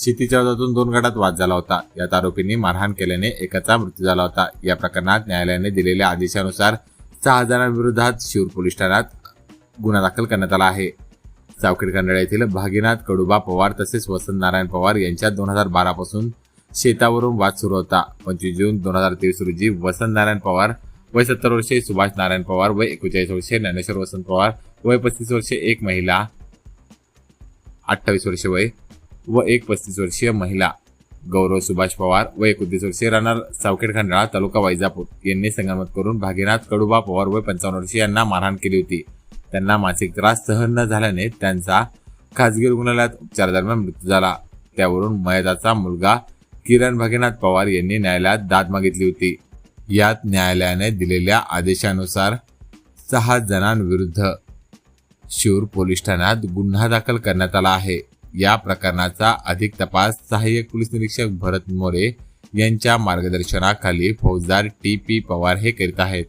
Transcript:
शेतीच्या वादातून दोन गटात वाद झाला होता. यात आरोपींनी मारहाण केल्याने एकाचा मृत्यू झाला होता. या प्रकरणात न्यायालयाने दिलेल्या आदेशानुसार सहा जणांविरोधात शिरूर पोलीस ठाण्यात गुन्हा दाखल करण्यात आला आहे. चावखेड खंडाळा येथील भागीनाथ कडुबा पवार तसेच वसंत नारायण पवार यांच्यात दोन हजार बारा पासून शेतावरून वाद सुरू होता. पंचवीस जून दोन हजार तेवीस रोजी वसंत नारायण पवार वय सत्तर वर्षे सुभाष नारायण पवार वय एकोणचाळीस वर्षे ज्ञानेश्वर वसंत पवार वय पस्तीस वर्षे एक महिला अठ्ठावीस वर्षे वय व एक पस्तीस वर्षीय महिला गौरव सुभाष पवार व एकोणतीस वर्षीय राहणार सावखेड खंडाळा तालुका वैजापूर यांनी संगनमत करून भागीनाथ कडुबा पवार व पंचावन्न वर्षीय यांना मारहाण केली होती. त्यांना मानसिक त्रास सहन न झाल्याने त्यांचा खाजगी रुग्णालयात उपचारादरम्यान मृत्यू झाला. त्यावरून मयताचा मुलगा किरण भागीनाथ पवार यांनी न्यायालयात दाद मागितली होती. यात न्यायालयाने दिलेल्या आदेशानुसार सहा जणांविरुद्ध शिरूर पोलीस ठाण्यात गुन्हा दाखल करण्यात आला आहे. या प्रकरणाचा अधिक तपास सहाय्यक पोलीस निरीक्षक भरत मोरे यांच्या मार्गदर्शनाखाली फौजदार टी पी पवार हे करीत आहेत.